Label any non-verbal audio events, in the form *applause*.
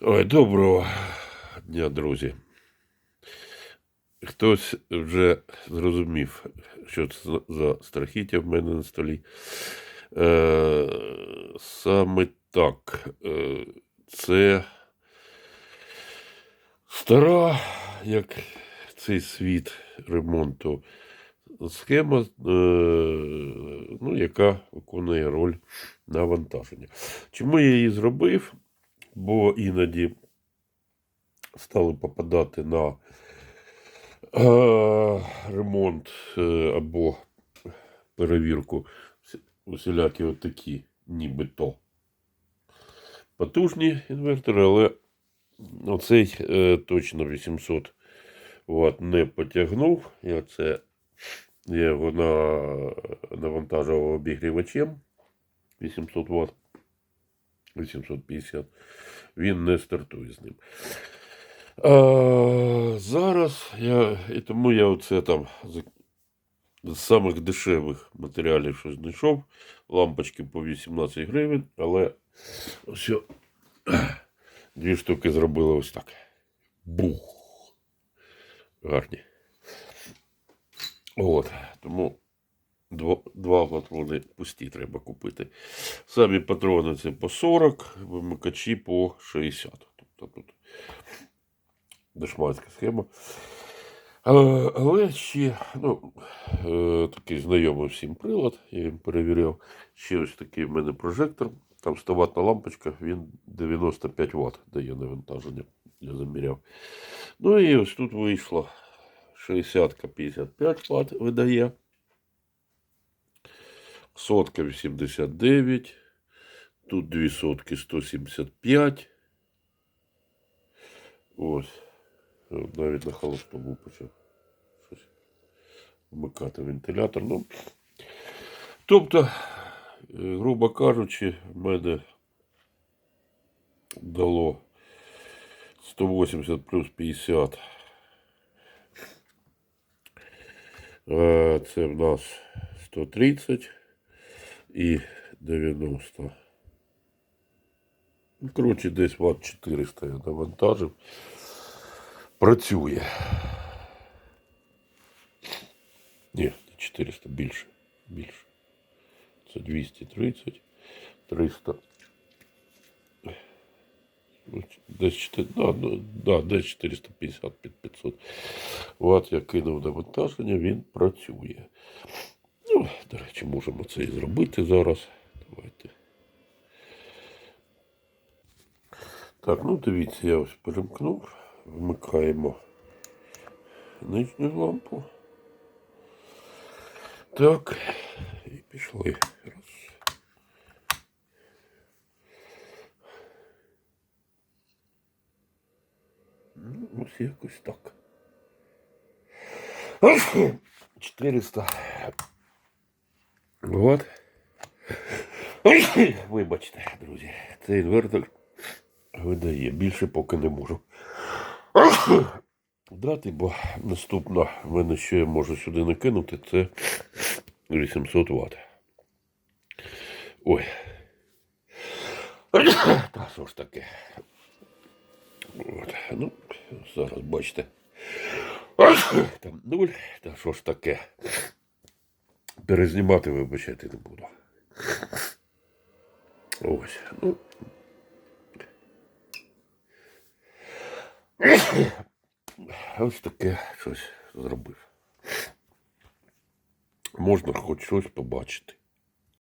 Ой, доброго дня, друзі. Хтось вже зрозумів, що це за страхіття в мене на столі. Е, саме так. Е, це стара, як цей світ ремонту, схема, е, ну, яка виконує роль навантаження. Чому я її зробив? Бо іноді стали попадати на е, ремонт е, або перевірку усілякі отакі, нібито потужні інвертори, але оцей е, точно 800 Вт не потягнув. Я це я його на, навантажував обігрівачем 800 Вт. 850. Він не стартує з ним. А, зараз я. І тому я оце там з, самих дешевих матеріалів щось знайшов. Лампочки по 18 гривень, але ось дві штуки зробили ось так. Бух. Гарні. От. Тому Два, патрони пусті треба купити. Самі патрони це по 40, вимикачі по 60. Тобто тут дешманська схема. А, Але ще ну, е, такий знайомий всім прилад, я їм перевіряв. Ще ось такий в мене прожектор. Там 100 ватна лампочка, він 95 Вт дає навантаження. Я заміряв. Ну і ось тут вийшло 60 55 Вт видає. Сотка 89. Тут дві сотки 175. Ось. Навіть на холостому почав щось вмикати вентилятор. Ну, тобто, е, грубо кажучи, мене дало 180 плюс 50. Е, Це в нас 130 і 90. Ну, Коротше, десь ватт 400 я навантажив. Працює. Ні, не 400, більше. Більше. Це 230, 300. Ну, Десь 4, да, ну, да, десь 450 під 500 Ват я кинув навантаження, він працює. Ну, до речі, можемо це і зробити зараз. Давайте. Так, ну дивіться, я ось перемкнув. Вмикаємо нижню лампу. Так, і пішли. Раз. Ну, ось якось так. 400 От. *coughs* Вибачте, друзі, цей інвертор видає. Більше поки не можу. *coughs* Дати, бо наступно в мене що я можу сюди накинути, це 800 Вт. Ой. *coughs* Та що ж таке? От. Ну, зараз бачите. Там нуль. Та що ж таке? Перезнімати, вибачати не буду. Ось. Ну. Ось таке щось зробив. Можна хоч щось побачити.